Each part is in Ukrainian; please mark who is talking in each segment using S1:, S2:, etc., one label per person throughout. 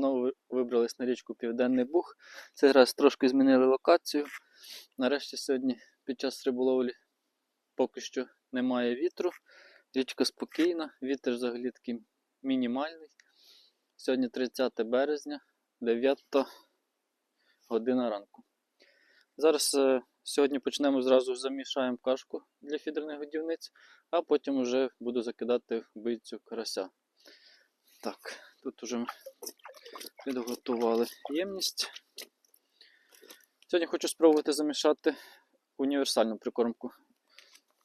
S1: Знову вибрались на річку Південний Буг. Цей раз трошки змінили локацію. Нарешті сьогодні під час риболовлі поки що немає вітру. Річка спокійна, вітер взагалі такий мінімальний. Сьогодні 30 березня, 9 година ранку. Зараз е, сьогодні почнемо зразу замішаємо кашку для фідерних годівниць, а потім вже буду закидати бийцю карася. Так, тут ми підготували ємність. Сьогодні хочу спробувати замішати універсальну прикормку.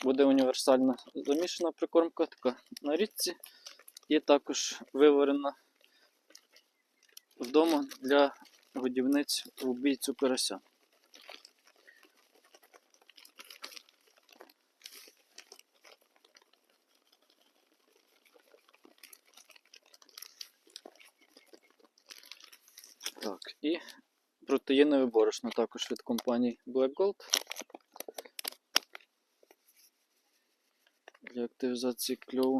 S1: Буде універсальна замішана прикормка, така на річці, і також виварена вдома для годівниць у бійцю карася. Так, і протеїнове борошно також від компанії Black Gold. Для активізації кльову.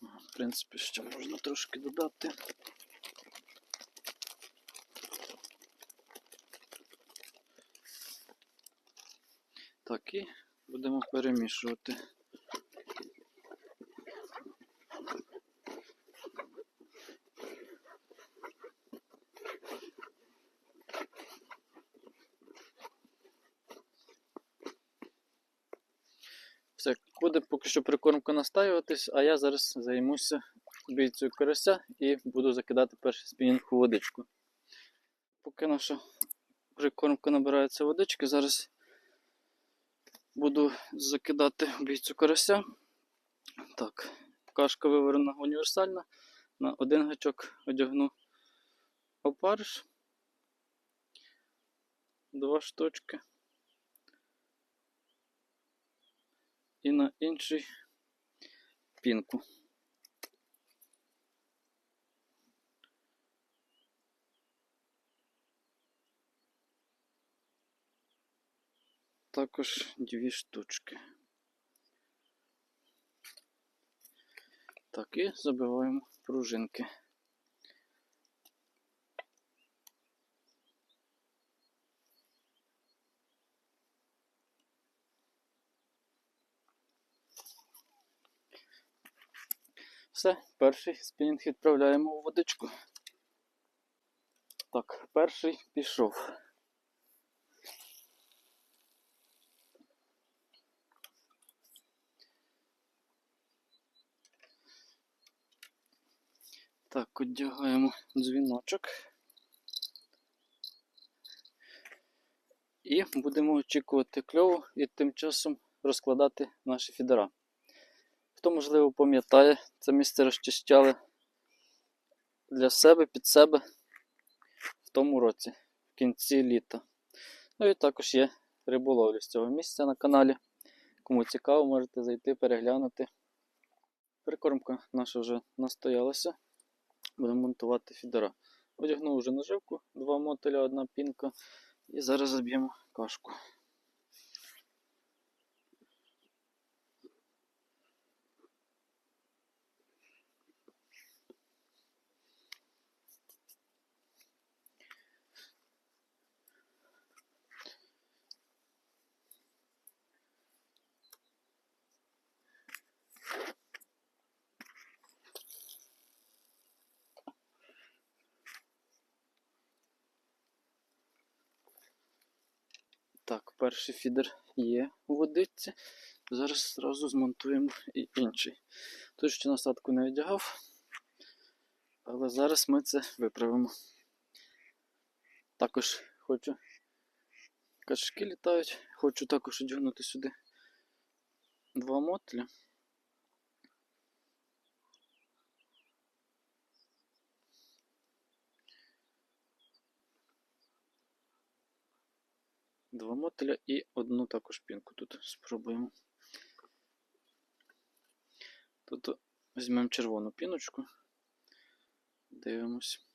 S1: В принципі, ще можна трошки додати. Так, і будемо перемішувати. Все, буде поки що прикормка настаюватись, а я зараз займуся бійцею карася і буду закидати перший спінінг у водичку. Поки наша прикормка набирається водички, зараз буду закидати бійцю карася. Так, кашка виварена універсальна. На один гачок одягну опариш. Два штучки. І на інший пінку. Також дві штучки. Так, і забиваємо пружинки. Все, перший спінінг відправляємо у водичку. Так, перший пішов. Так, одягаємо дзвіночок. І будемо очікувати кльову і тим часом розкладати наші фідера. Хто, можливо, пам'ятає, це місце розчищали для себе, під себе в тому році, в кінці літа. Ну і також є риболовля з цього місця на каналі. Кому цікаво, можете зайти переглянути. Прикормка наша вже настоялася. Будемо монтувати фідера. Одягнув вже наживку, два мотиля, одна пінка. І зараз заб'ємо кашку. Так, перший фідер є у водиці. Зараз одразу змонтуємо і інший. Тут ще насадку не одягав, але зараз ми це виправимо. Також хочу качки літають, хочу також одягнути сюди два мотля. Два мотиля і одну також пінку тут спробуємо. Тут візьмемо червону піночку, дивимось.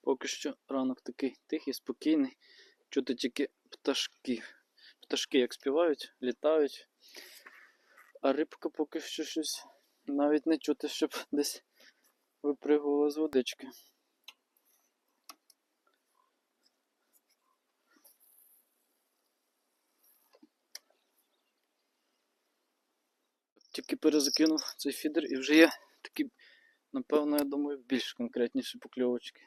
S1: Поки що ранок такий тихий, спокійний. Чути тільки пташки. пташки як співають, літають. А рибка поки що щось навіть не чути, щоб десь випригувала з водички. Тільки перезакинув цей фідер і вже є такі, напевно, я думаю, більш конкретніші покльовочки.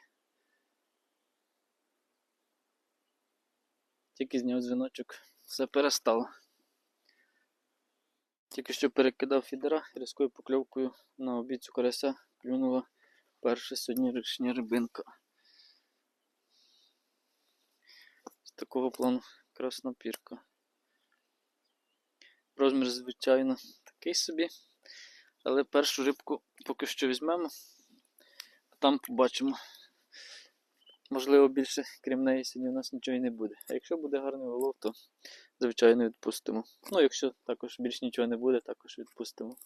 S1: Тільки зняв дзвіночок, все перестало. Тільки що перекидав фідера різкою покльовкою на обіцю карася клюнула перша сьогодні річня рибинка. З такого плану красна пірка. Розмір, звичайно, такий собі. Але першу рибку поки що візьмемо, а там побачимо. Можливо, більше, крім неї, сьогодні у нас нічого і не буде. А якщо буде гарний улов, то звичайно відпустимо. Ну, якщо також більш нічого не буде, також відпустимо.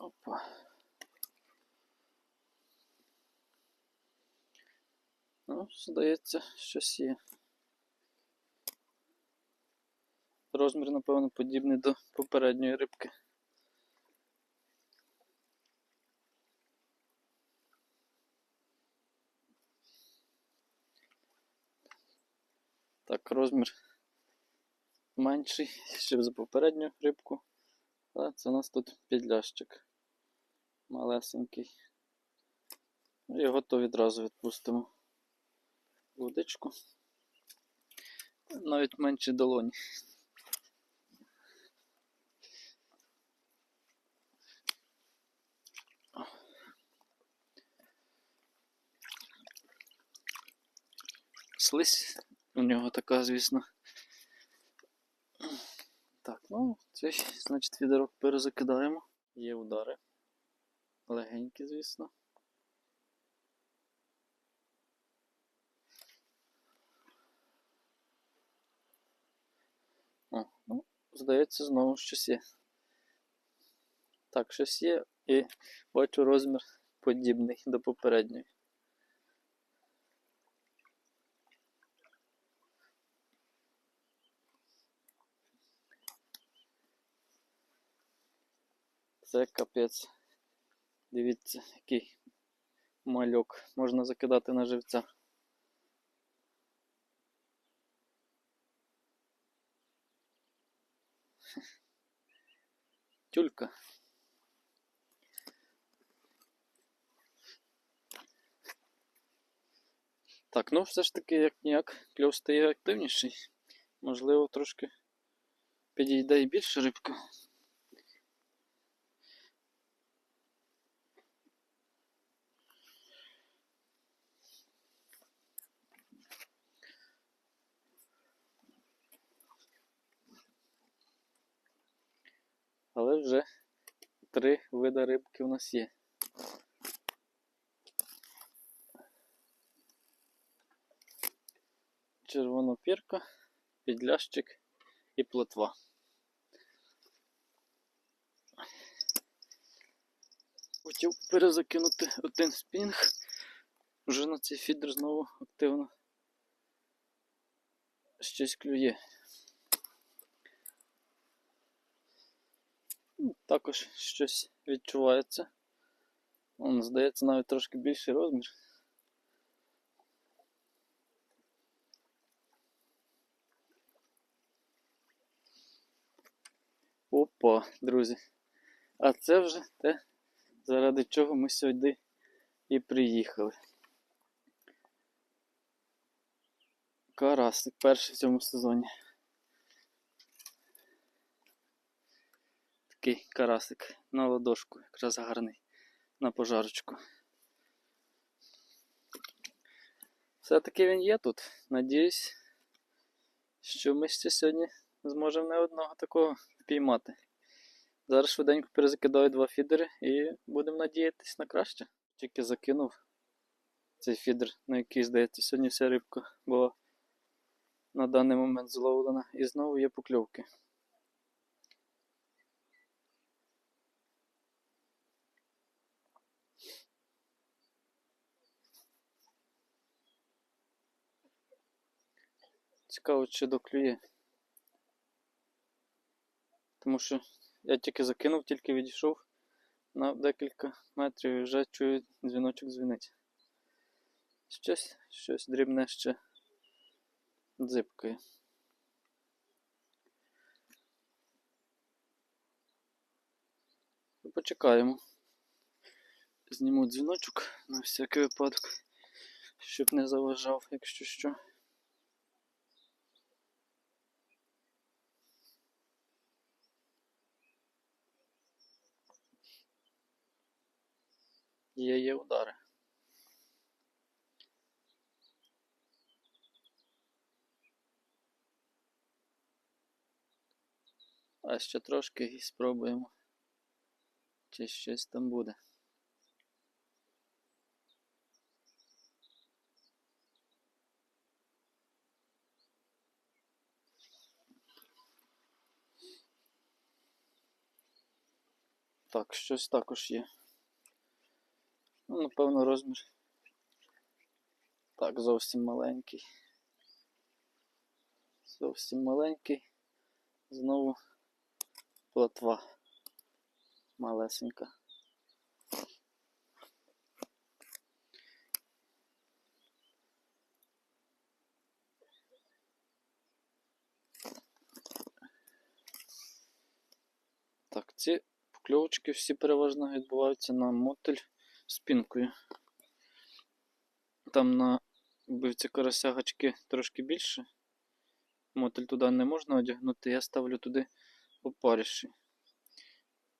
S1: Опа. Ну, здається, щось є. Розмір, напевно, подібний до попередньої рибки. Так, розмір менший, ще за попередню рибку. А це у нас тут підлящик. Малесенький. Його то відразу відпустимо. в Водичку. Навіть менше долоні. Слизь у нього така, звісно. Так, ну, цей, значить, відерок перезакидаємо. Є удари. Легенькі, звісно. О, ну, здається, знову щось є. Так, щось є і бачу розмір подібний до попередньої. Це капець. Дивіться, який мальок. Можна закидати на живця. Тюлька. Так, ну все ж таки, як ніяк, кльов стає активніший. Можливо, трошки підійде і більше рибка. Але вже три види рибки у нас є. Червонопірка, підлящик і плотва. Хотів перезакинути один спінг. Вже на цей фідер знову активно щось клює. Також щось відчувається. Вон, здається, навіть трошки більший розмір. Опа, друзі. А це вже те, заради чого ми сюди і приїхали. Карасик перший в цьому сезоні. Такий карасик на ладошку, якраз гарний на пожарочку. Все-таки він є тут. Надіюсь, що ми ще сьогодні зможемо не одного такого впіймати. Зараз швиденько перезакидаю два фідери і будемо надіятися на краще. Тільки закинув цей фідер, на який, здається, сьогодні вся рибка була на даний момент зловлена. І знову є покльовки. Цікаво, чи доклює. Тому що я тільки закинув, тільки відійшов на декілька метрів і вже чую дзвіночок дзвінить. Щось, щось дрібне ще дзипкає. Почекаємо. Зніму дзвіночок на всякий випадок, щоб не заважав, якщо що. Є, є удари. А ще трошки і спробуємо. Чи щось там буде. Так, щось також є. Ну, напевно, розмір. Так, зовсім маленький. Зовсім маленький. Знову плотва малесенька. Так, ці покльовочки всі переважно відбуваються на мотель з пінкою. Там на вбивці карася гачки трошки більше. Мотель туди не можна одягнути, я ставлю туди опариші.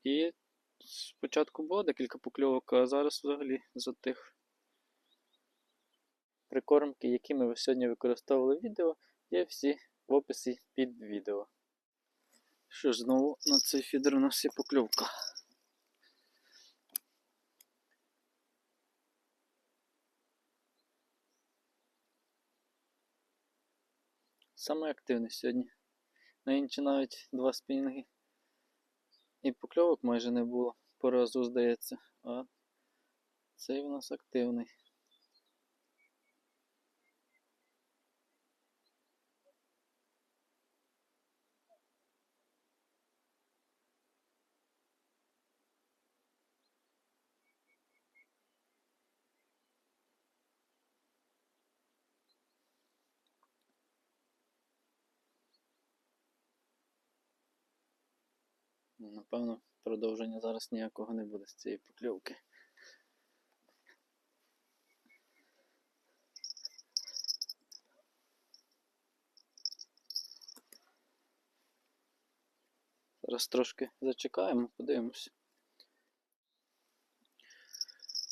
S1: І спочатку було декілька покльовок, а зараз взагалі затих. Прикормки, які ми сьогодні використовували в відео, є всі в описі під відео. Що ж, знову на цей фідер у нас є покльовка. Саме активний сьогодні. На інші навіть два спінінги. І покльовок майже не було по разу, здається, а цей у нас активний. Напевно, продовження зараз ніякого не буде з цієї покльовки. Зараз трошки зачекаємо, подивимося.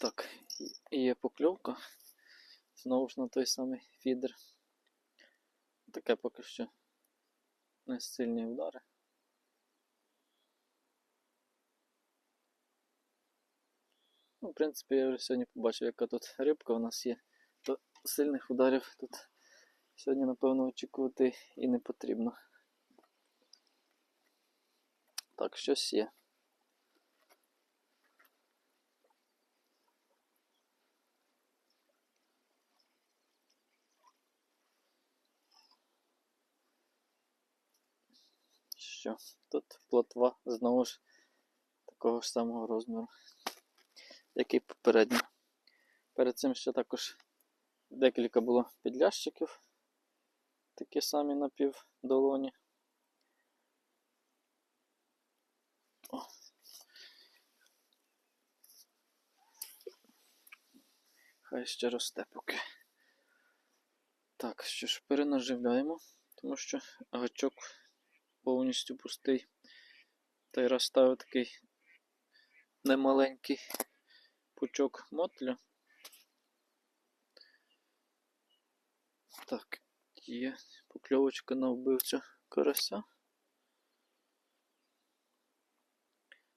S1: Так, і є покльовка. Знову ж на той самий фідер. Таке поки що не сильні удари. Ну, в принципі, я вже сьогодні побачив, яка тут рибка у нас є. То сильних ударів тут сьогодні, напевно, очікувати і не потрібно. Так, щось є. Що? Тут плотва знову ж такого ж самого розміру як і попередньо. Перед цим ще також декілька було підлящиків, такі самі на півдолоні. О. Хай ще росте поки. Так, що ж, перенаживляємо, тому що гачок повністю пустий. Та й раз ставив такий немаленький пучок мотля. Так, є покльовочка на вбивцю карася.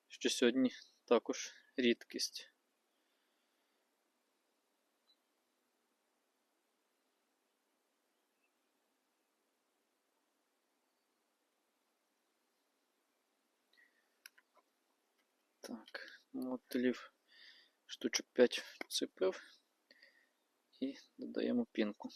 S1: Що сьогодні також рідкість. Так, мотелів штучок 5 цепив і додаємо пінку.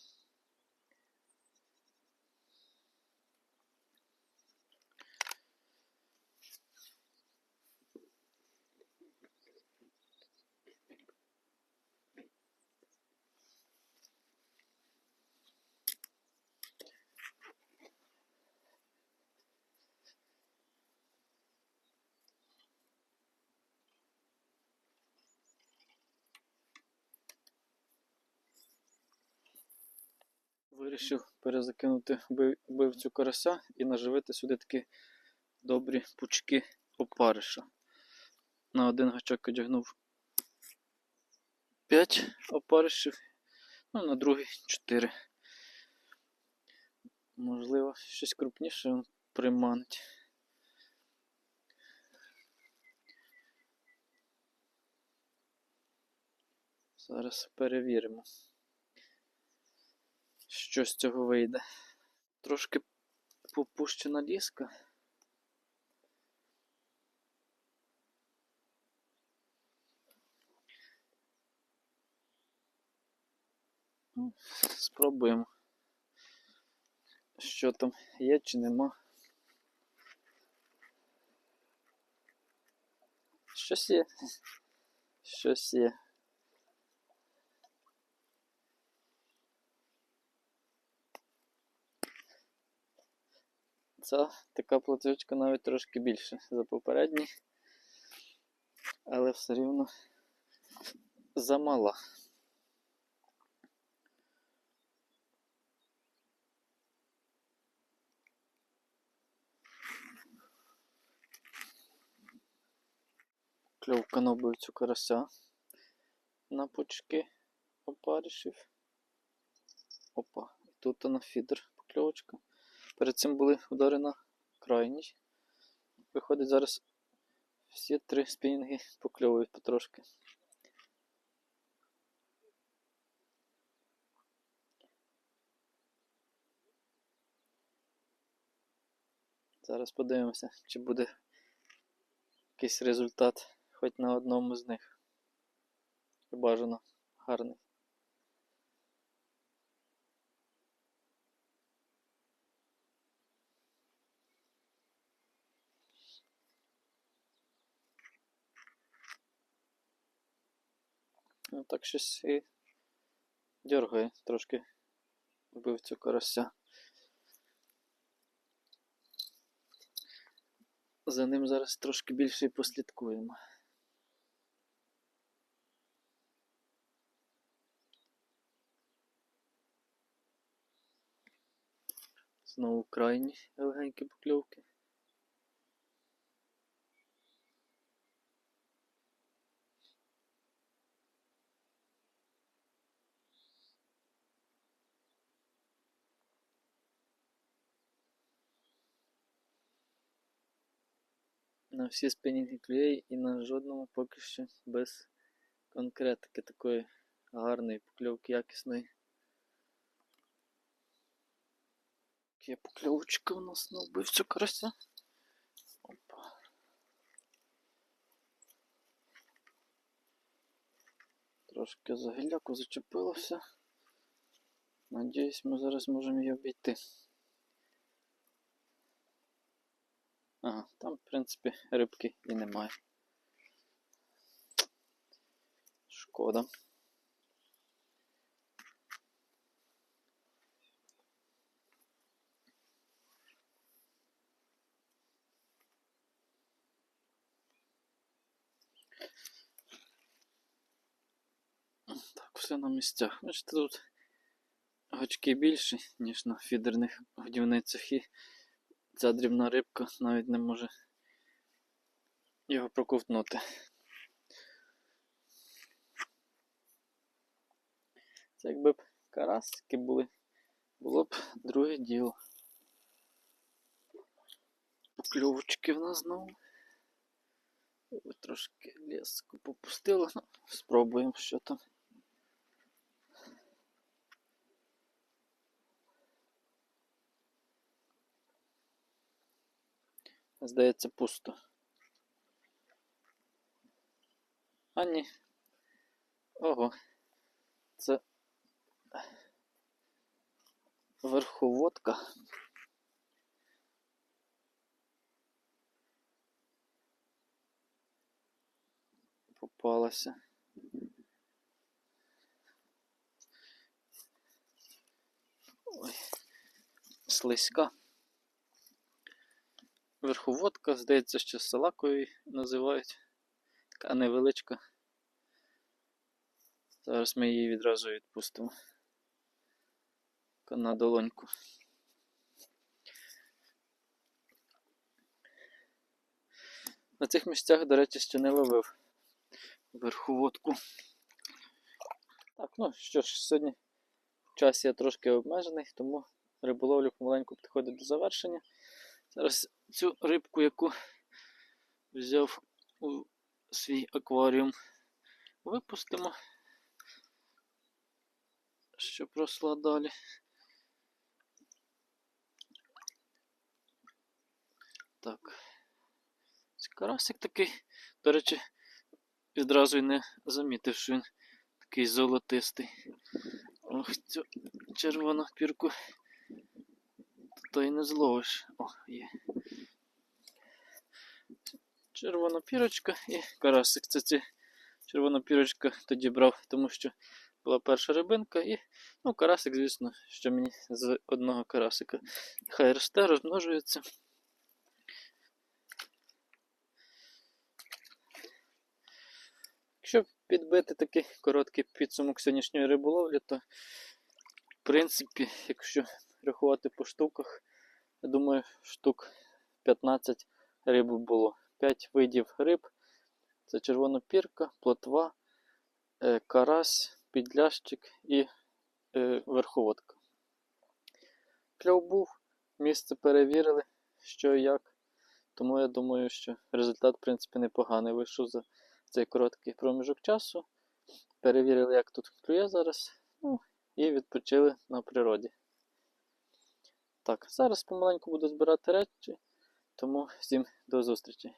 S1: Вирішив перезакинути вбивцю карася і наживити сюди такі добрі пучки опариша. На один гачок одягнув 5 опаришів, ну на другий 4. Можливо, щось крупніше приманить. Зараз перевіримо, що з цього вийде. Трошки попущена ліска. Ну, Спробуємо. Що там є чи нема. Щось є. Щось є. Ця така платочка навіть трошки більше за попередній, але все рівно замала. Кльовка на вбивцю карася на пучки опаришів. Опа, тут на фідер покльовочка. Перед цим були удари на крайній. Виходить, зараз всі три спінінги покльовують потрошки. Зараз подивимося, чи буде якийсь результат хоч на одному з них. Бажано гарний. Ну, так щось і дергає трошки вбивцю карася. За ним зараз трошки більше і послідкуємо. Знову крайні легенькі покльовки. На всі спинінги клює і на жодному поки що без конкретики такої гарної покльовки якісної. Є покльовочка у нас на вбивцю карася. Трошки за гіляку зачепилося. Надіюсь, ми зараз можемо її обійти. Ага, там, в принципі, рибки і немає. Шкода. Так, все на місцях. Бачите, тут гачки більші, ніж на фідерних годівницях, ця дрібна рибка навіть не може його проковтнути. Це якби б карасики були, було б друге діло. Покльовочки в нас знову. Трошки леску попустило. Ну, спробуємо, що там. Здається, пусто. А ні. Ого. Це верховодка. Попалася. Ой, слизька. Верховодка, здається, що салакою називають. Така невеличка. Зараз ми її відразу відпустимо. На долоньку. На цих місцях, до речі, ще не ловив верховодку. Так, ну що ж, сьогодні час я трошки обмежений, тому риболовлю помаленьку підходить до завершення. Зараз цю рибку, яку взяв у свій акваріум, випустимо, щоб росла далі. Так. Карасик такий. До речі, відразу й не замітив, що він такий золотистий. Ох, цю червону пірку. То й не зловиш. О, є. Червона пірочка і карасик. Це ці червона пірочка тоді брав, тому що була перша рибинка і ну, карасик, звісно, що мені з одного карасика. Хай росте, розмножується. Якщо підбити такий короткий підсумок сьогоднішньої риболовлі, то в принципі, якщо рахувати по штуках, я думаю, штук 15 риб було. 5 видів риб. Це червонопірка, плотва, е, карась, підлящик і е, верховодка. Кльов був, місце перевірили, що і як. Тому я думаю, що результат, в принципі, непоганий вийшов за цей короткий проміжок часу. Перевірили, як тут клює зараз. Ну, і відпочили на природі. Так, зараз помаленьку буду збирати речі, тому всім до зустрічі.